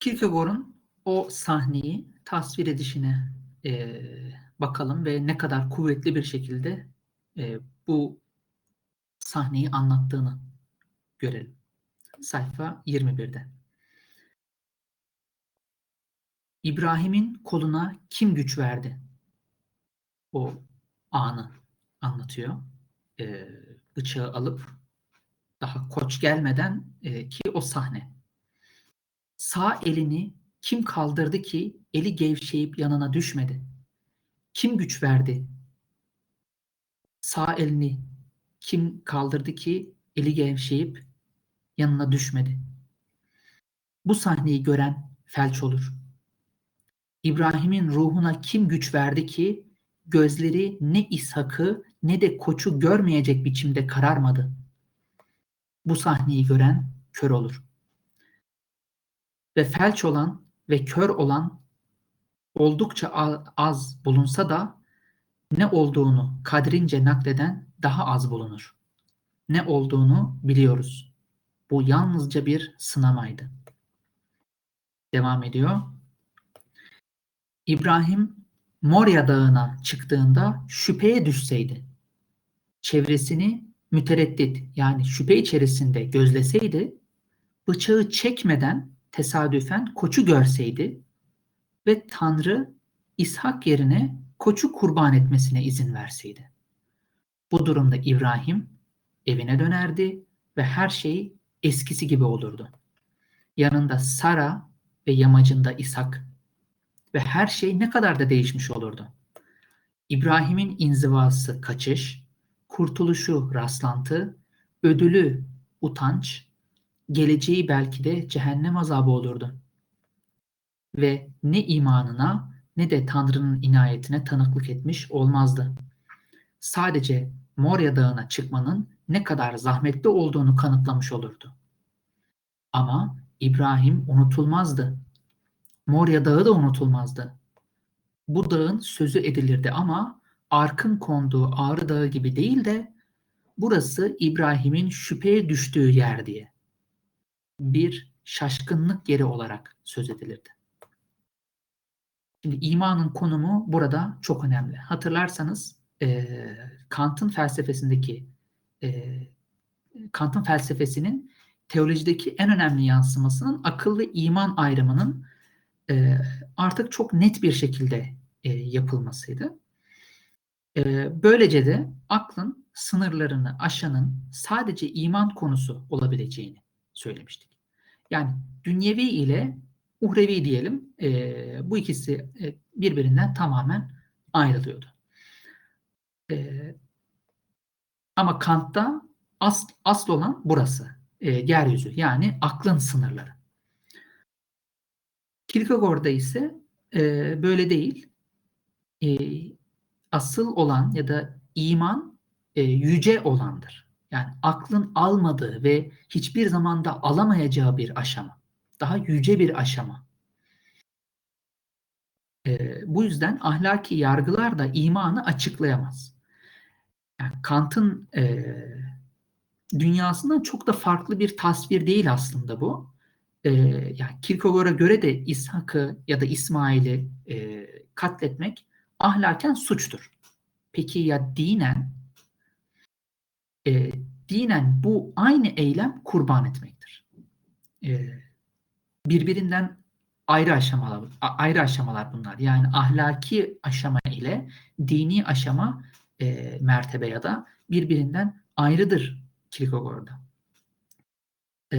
Kierkegaard'un o sahneyi tasvir edişine e, bakalım ve ne kadar kuvvetli bir şekilde e, bu sahneyi anlattığını görelim. Sayfa 21'de. İbrahim'in koluna kim güç verdi? O anı anlatıyor. E, bıçağı alıp daha koç gelmeden e, ki o sahne. Sağ elini kim kaldırdı ki eli gevşeyip yanına düşmedi? Kim güç verdi? Sağ elini kim kaldırdı ki eli gevşeyip yanına düşmedi? Bu sahneyi gören felç olur. İbrahim'in ruhuna kim güç verdi ki gözleri ne İshak'ı ne de koçu görmeyecek biçimde kararmadı. Bu sahneyi gören kör olur. Ve felç olan ve kör olan oldukça az bulunsa da ne olduğunu kadrince nakleden daha az bulunur. Ne olduğunu biliyoruz. Bu yalnızca bir sınamaydı. Devam ediyor. İbrahim Moria Dağı'na çıktığında şüpheye düşseydi, çevresini mütereddit yani şüphe içerisinde gözleseydi, bıçağı çekmeden tesadüfen koçu görseydi ve Tanrı İshak yerine koçu kurban etmesine izin verseydi. Bu durumda İbrahim evine dönerdi ve her şey eskisi gibi olurdu. Yanında Sara ve yamacında İshak ve her şey ne kadar da değişmiş olurdu. İbrahim'in inzivası kaçış, kurtuluşu rastlantı, ödülü utanç, geleceği belki de cehennem azabı olurdu. Ve ne imanına ne de Tanrı'nın inayetine tanıklık etmiş olmazdı. Sadece Moria Dağı'na çıkmanın ne kadar zahmetli olduğunu kanıtlamış olurdu. Ama İbrahim unutulmazdı. Moria Dağı da unutulmazdı. Bu dağın sözü edilirdi ama arkın konduğu Ağrı Dağı gibi değil de burası İbrahim'in şüpheye düştüğü yer diye bir şaşkınlık yeri olarak söz edilirdi. Şimdi imanın konumu burada çok önemli. Hatırlarsanız e, Kant'ın felsefesindeki e, Kant'ın felsefesinin teolojideki en önemli yansımasının akıl ve iman ayrımının e, artık çok net bir şekilde e, yapılmasıydı. E, böylece de aklın sınırlarını aşanın sadece iman konusu olabileceğini söylemiştik. Yani dünyevi ile uhrevi diyelim e, bu ikisi e, birbirinden tamamen ayrılıyordu. E, ama Kant'ta asl, asıl olan burası. E, yeryüzü yani aklın sınırları. Kierkegaard'da ise e, böyle değil. E, asıl olan ya da iman e, yüce olandır. Yani aklın almadığı ve hiçbir zamanda alamayacağı bir aşama. Daha yüce bir aşama. E, bu yüzden ahlaki yargılar da imanı açıklayamaz. Yani Kant'ın e, dünyasından çok da farklı bir tasvir değil aslında bu. E, yani Kierkegaard'a göre de İshak'ı ya da İsmail'i e, katletmek ahlaken suçtur. Peki ya dinen e, dinen bu aynı eylem kurban etmektir. E, birbirinden ayrı aşamalar ayrı aşamalar bunlar. Yani ahlaki aşama ile dini aşama e, mertebe ya da birbirinden ayrıdır Kierkegaard'da. E,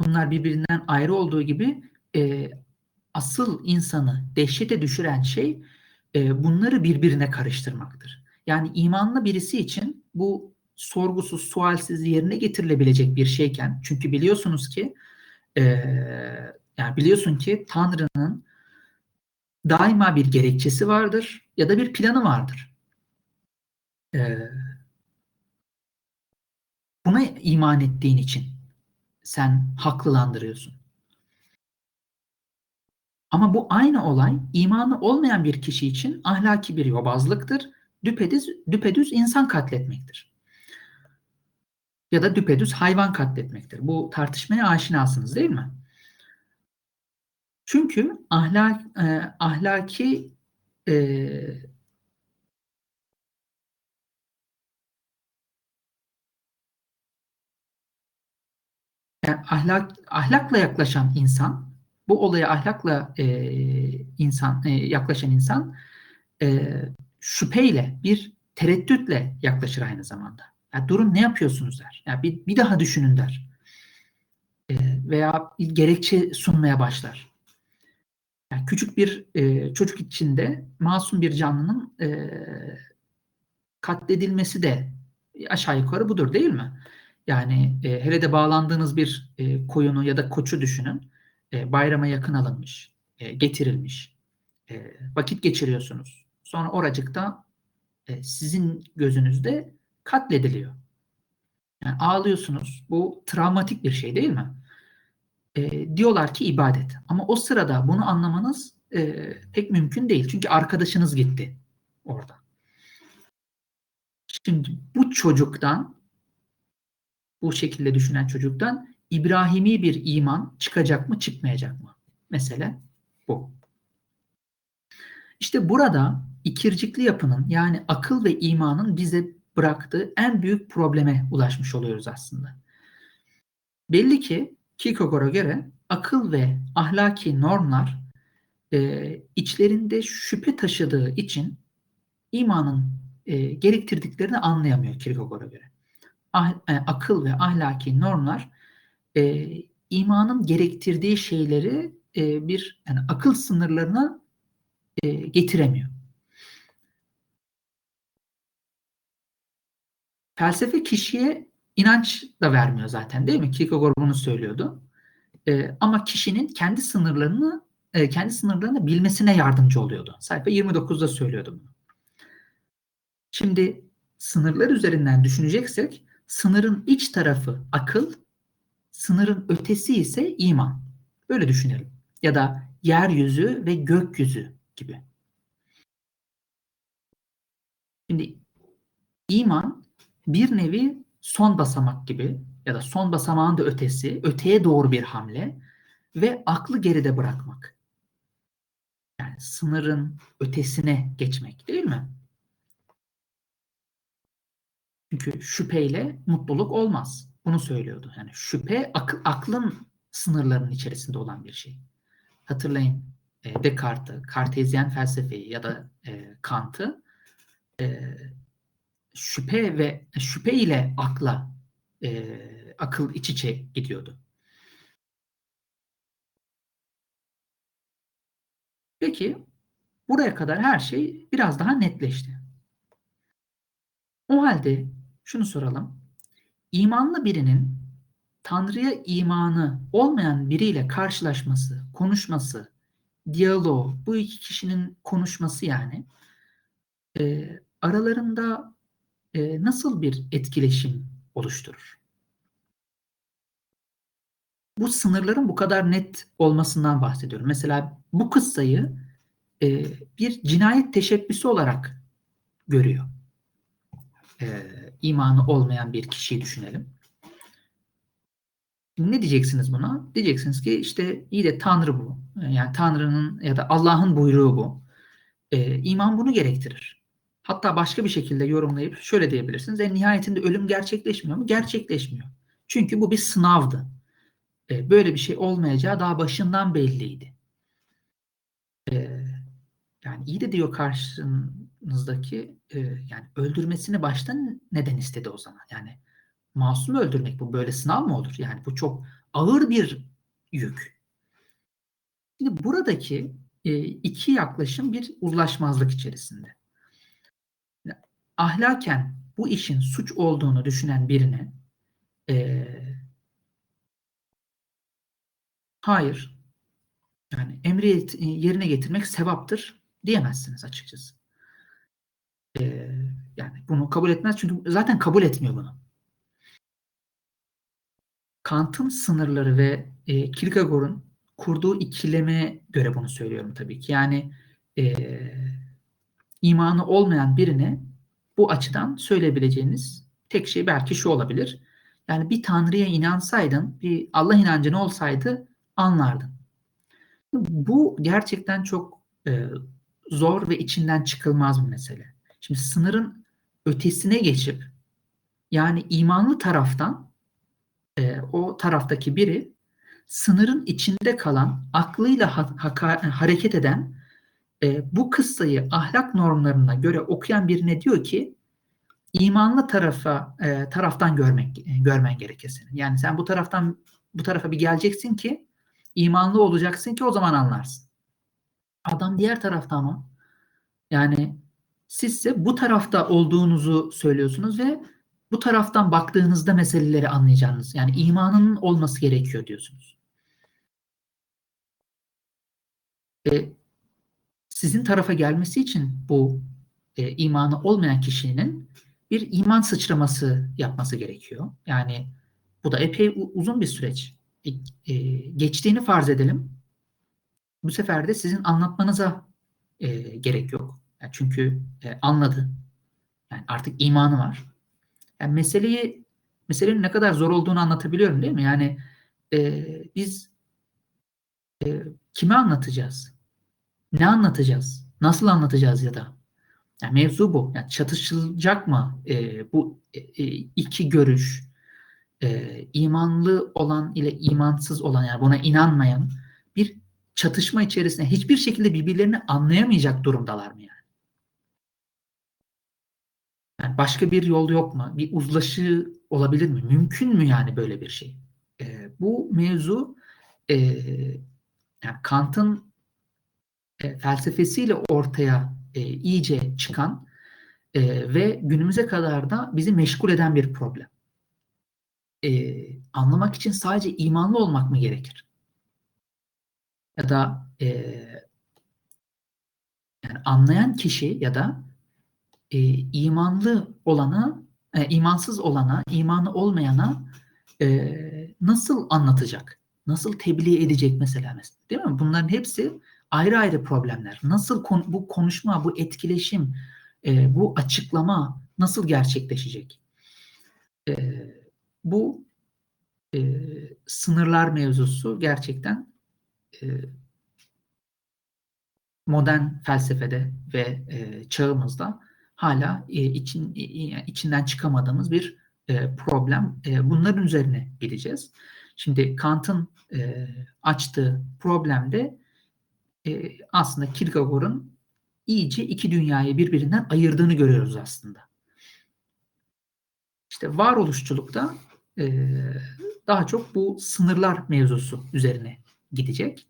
bunlar birbirinden ayrı olduğu gibi e, asıl insanı dehşete düşüren şey e, bunları birbirine karıştırmaktır. Yani imanlı birisi için bu sorgusuz, sualsiz yerine getirilebilecek bir şeyken çünkü biliyorsunuz ki e, yani biliyorsun ki Tanrı'nın daima bir gerekçesi vardır ya da bir planı vardır. E, buna iman ettiğin için sen haklılandırıyorsun. Ama bu aynı olay imanı olmayan bir kişi için ahlaki bir yobazlıktır düpedüz, düpedüz insan katletmektir. ya da düpedüz hayvan katletmektir. Bu tartışmaya aşinasınız değil mi? Çünkü ahlak e, ahlaki e, yani ahlak ahlakla yaklaşan insan, bu olaya ahlakla e, insan e, yaklaşan insan e, şüpheyle bir tereddütle yaklaşır aynı zamanda. Ya durun ne yapıyorsunuz der. Ya bir, bir daha düşünün der. E, veya gerekçe sunmaya başlar. Yani küçük bir e, çocuk içinde masum bir canlının e, katledilmesi de aşağı yukarı budur değil mi? Yani e, hele de bağlandığınız bir e, koyunu ya da koçu düşünün. E, bayrama yakın alınmış, e, getirilmiş. E, vakit geçiriyorsunuz. Sonra oracıkta e, sizin gözünüzde katlediliyor. Yani ağlıyorsunuz. Bu travmatik bir şey değil mi? E, diyorlar ki ibadet. Ama o sırada bunu anlamanız e, pek mümkün değil. Çünkü arkadaşınız gitti orada. Şimdi bu çocuktan bu şekilde düşünen çocuktan İbrahimi bir iman çıkacak mı çıkmayacak mı? Mesele bu. İşte burada ikircikli yapının yani akıl ve imanın bize bıraktığı en büyük probleme ulaşmış oluyoruz aslında. Belli ki Kierkegaard'a göre akıl ve ahlaki normlar e, içlerinde şüphe taşıdığı için imanın e, gerektirdiklerini anlayamıyor Kierkegaard'a göre. Ah, e, akıl ve ahlaki normlar e, imanın gerektirdiği şeyleri e, bir yani akıl sınırlarına e, getiremiyor. Felsefe kişiye inanç da vermiyor zaten değil mi? Kierkegaard bunu söylüyordu. E, ama kişinin kendi sınırlarını e, kendi sınırlarını bilmesine yardımcı oluyordu. Sayfa 29'da söylüyordu bunu. Şimdi sınırlar üzerinden düşüneceksek sınırın iç tarafı akıl, sınırın ötesi ise iman. Böyle düşünelim. Ya da yeryüzü ve gökyüzü gibi. Şimdi iman bir nevi son basamak gibi ya da son basamağın da ötesi, öteye doğru bir hamle ve aklı geride bırakmak. Yani sınırın ötesine geçmek değil mi? Çünkü şüpheyle mutluluk olmaz. Bunu söylüyordu. Yani şüphe ak- aklın sınırlarının içerisinde olan bir şey. Hatırlayın e, Descartes'i, Kartezyen felsefeyi ya da e, Kant'ı e, şüphe ve şüphe ile akla e, akıl iç içe gidiyordu. Peki buraya kadar her şey biraz daha netleşti. O halde şunu soralım. İmanlı birinin Tanrı'ya imanı olmayan biriyle karşılaşması, konuşması, diyalog, bu iki kişinin konuşması yani e, aralarında e, nasıl bir etkileşim oluşturur? Bu sınırların bu kadar net olmasından bahsediyorum. Mesela bu kıssayı e, bir cinayet teşebbüsü olarak görüyor. E, imanı olmayan bir kişiyi düşünelim. Ne diyeceksiniz buna? Diyeceksiniz ki işte iyi de Tanrı bu. Yani Tanrı'nın ya da Allah'ın buyruğu bu. E, iman bunu gerektirir. Hatta başka bir şekilde yorumlayıp şöyle diyebilirsiniz. En nihayetinde ölüm gerçekleşmiyor mu? Gerçekleşmiyor. Çünkü bu bir sınavdı. E, böyle bir şey olmayacağı daha başından belliydi. E, yani iyi de diyor karşınızdaki e, yani öldürmesini baştan neden istedi o zaman? Yani masum öldürmek bu böyle sınav mı olur? Yani bu çok ağır bir yük. Şimdi buradaki iki yaklaşım bir uzlaşmazlık içerisinde. Ahlaken bu işin suç olduğunu düşünen birine e, hayır yani emri yerine getirmek sevaptır diyemezsiniz açıkçası. E, yani bunu kabul etmez çünkü zaten kabul etmiyor bunu. Kant'ın sınırları ve e, Kierkegaard'un kurduğu ikileme göre bunu söylüyorum tabii ki. Yani e, imanı olmayan birine bu açıdan söyleyebileceğiniz tek şey belki şu olabilir. Yani bir tanrıya inansaydın, bir Allah inancın olsaydı anlardın. Bu gerçekten çok e, zor ve içinden çıkılmaz bir mesele. Şimdi sınırın ötesine geçip yani imanlı taraftan e, o taraftaki biri sınırın içinde kalan, aklıyla ha- haka- hareket eden e, bu kıssayı ahlak normlarına göre okuyan birine diyor ki imanlı tarafa e, taraftan görmek e, görmen gerekir senin. Yani sen bu taraftan bu tarafa bir geleceksin ki imanlı olacaksın ki o zaman anlarsın. Adam diğer tarafta ama yani sizse bu tarafta olduğunuzu söylüyorsunuz ve bu taraftan baktığınızda meseleleri anlayacağınız yani imanın olması gerekiyor diyorsunuz. E, sizin tarafa gelmesi için bu e, imanı olmayan kişinin bir iman sıçraması yapması gerekiyor. Yani bu da epey uzun bir süreç. E, e, geçtiğini farz edelim. Bu sefer de sizin anlatmanıza e, gerek yok. Yani çünkü e, anladı. Yani artık imanı var. Yani meseleyi meselenin ne kadar zor olduğunu anlatabiliyorum değil mi? Yani e, biz e, kime anlatacağız? Ne anlatacağız? Nasıl anlatacağız ya da? Yani mevzu bu. Yani çatışılacak mı e, bu e, e, iki görüş? E, imanlı olan ile imansız olan yani buna inanmayan bir çatışma içerisinde hiçbir şekilde birbirlerini anlayamayacak durumdalar mı yani? yani başka bir yol yok mu? Bir uzlaşı olabilir mi? Mümkün mü yani böyle bir şey? E, bu mevzu e, yani Kant'ın e, felsefesiyle ortaya e, iyice çıkan e, ve günümüze kadar da bizi meşgul eden bir problem. E, anlamak için sadece imanlı olmak mı gerekir? Ya da e, yani anlayan kişi ya da e, imanlı olana, e, imansız olana, imanı olmayana e, nasıl anlatacak? Nasıl tebliğ edecek mesela? Değil mi? Bunların hepsi ayrı ayrı problemler. Nasıl kon, bu konuşma, bu etkileşim, e, bu açıklama nasıl gerçekleşecek? E, bu e, sınırlar mevzusu gerçekten e, modern felsefede ve e, çağımızda hala e, için e, içinden çıkamadığımız bir e, problem. E, bunların üzerine gideceğiz. Şimdi Kant'ın e, açtığı problemde e, aslında Kierkegaard'ın iyice iki dünyayı birbirinden ayırdığını görüyoruz aslında. İşte varoluşçulukta e, daha çok bu sınırlar mevzusu üzerine gidecek.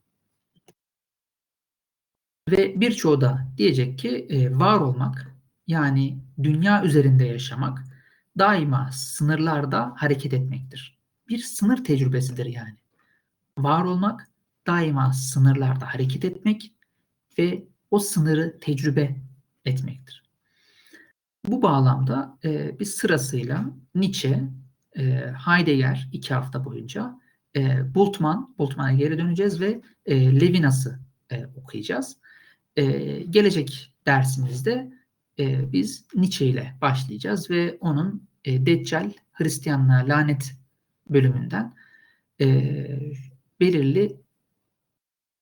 Ve birçoğu da diyecek ki e, var olmak yani dünya üzerinde yaşamak daima sınırlarda hareket etmektir. Bir sınır tecrübesidir yani. Var olmak daima sınırlarda hareket etmek ve o sınırı tecrübe etmektir. Bu bağlamda e, biz sırasıyla Nietzsche, e, Heidegger iki hafta boyunca, e, Bultmann, Bultmann'a geri döneceğiz ve e, Levinas'ı e, okuyacağız. E, gelecek dersimizde e, biz Nietzsche ile başlayacağız ve onun e, Deccal Hristiyanlığa lanet bölümünden e, belirli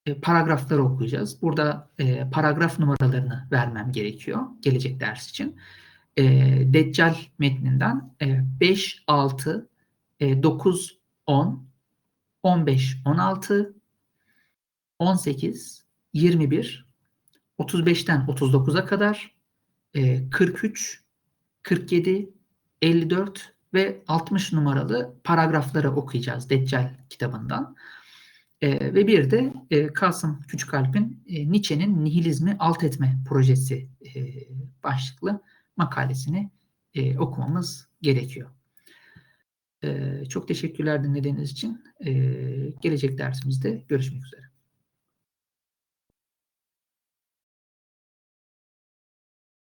e, paragrafları okuyacağız. Burada e, paragraf numaralarını vermem gerekiyor gelecek ders için. E, Deccal metninden e, 5, 6, e, 9, 10, 15, 16, 18, 21, 35'ten 39'a kadar 43, 47, 54 ve 60 numaralı paragrafları okuyacağız Deccal kitabından. E, ve bir de e, Kasım Küçükalp'in e, Nietzsche'nin Nihilizmi Alt Etme Projesi e, başlıklı makalesini e, okumamız gerekiyor. E, çok teşekkürler dinlediğiniz için. E, gelecek dersimizde görüşmek üzere.